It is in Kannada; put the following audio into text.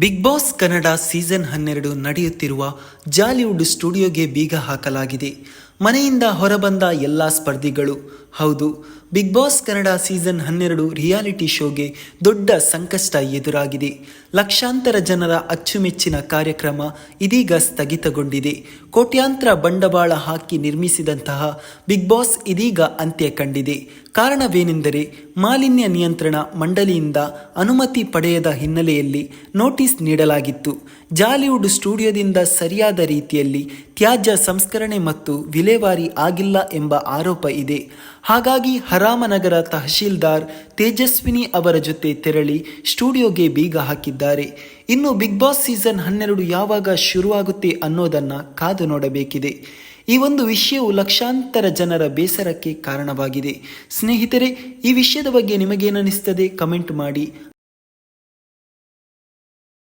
ಬಿಗ್ ಬಾಸ್ ಕನ್ನಡ ಸೀಸನ್ ಹನ್ನೆರಡು ನಡೆಯುತ್ತಿರುವ ಜಾಲಿವುಡ್ ಸ್ಟುಡಿಯೋಗೆ ಬೀಗ ಹಾಕಲಾಗಿದೆ. ಮನೆಯಿಂದ ಹೊರಬಂದ ಎಲ್ಲ ಸ್ಪರ್ಧಿಗಳು, ಹೌದು ಬಿಗ್ ಬಾಸ್ ಕನ್ನಡ ಸೀಸನ್ ಹನ್ನೆರಡು ರಿಯಾಲಿಟಿ ಶೋಗೆ ದೊಡ್ಡ ಸಂಕಷ್ಟ ಎದುರಾಗಿದೆ. ಲಕ್ಷಾಂತರ ಜನರ ಅಚ್ಚುಮೆಚ್ಚಿನ ಕಾರ್ಯಕ್ರಮ ಇದೀಗ ಸ್ಥಗಿತಗೊಂಡಿದೆ. ಕೋಟ್ಯಾಂತರ ಬಂಡವಾಳ ಹಾಕಿ ನಿರ್ಮಿಸಿದಂತಹ ಬಿಗ್ ಬಾಸ್ ಇದೀಗ ಅಂತ್ಯ ಕಂಡಿದೆ. ಕಾರಣವೇನೆಂದರೆ ಮಾಲಿನ್ಯ ನಿಯಂತ್ರಣ ಮಂಡಳಿಯಿಂದ ಅನುಮತಿ ಪಡೆಯದ ಹಿನ್ನೆಲೆಯಲ್ಲಿ ನೋಟಿಸ್ ನೀಡಲಾಗಿತ್ತು. ಜಾಲಿವುಡ್ ಸ್ಟುಡಿಯೋದಿಂದ ಸರಿಯಾದ ರೀತಿಯಲ್ಲಿ ತ್ಯಾಜ್ಯ ಸಂಸ್ಕರಣೆ ಮತ್ತು ವಿಲೇವಾರಿ ಆಗಿಲ್ಲ ಎಂಬ ಆರೋಪ ಇದೆ. ಹಾಗಾಗಿ ಹರಾಮನಗರ ತಹಶೀಲ್ದಾರ್ ತೇಜಸ್ವಿನಿ ಅವರ ಜೊತೆ ತೆರಳಿ ಸ್ಟುಡಿಯೋಗೆ ಬೀಗ ಹಾಕಿದ್ದಾರೆ. ಇನ್ನು ಬಿಗ್ ಬಾಸ್ ಸೀಸನ್ ಹನ್ನೆರಡು ಯಾವಾಗ ಶುರುವಾಗುತ್ತೆ ಅನ್ನೋದನ್ನ ಕಾದು ನೋಡಬೇಕಿದೆ. ಈ ಒಂದು ವಿಷಯವು ಲಕ್ಷಾಂತರ ಜನರ ಬೇಸರಕ್ಕೆ ಕಾರಣವಾಗಿದೆ. ಸ್ನೇಹಿತರೆ, ಈ ವಿಷಯದ ಬಗ್ಗೆ ನಿಮಗೇನಿಸ್ತದೆ ಕಮೆಂಟ್ ಮಾಡಿ.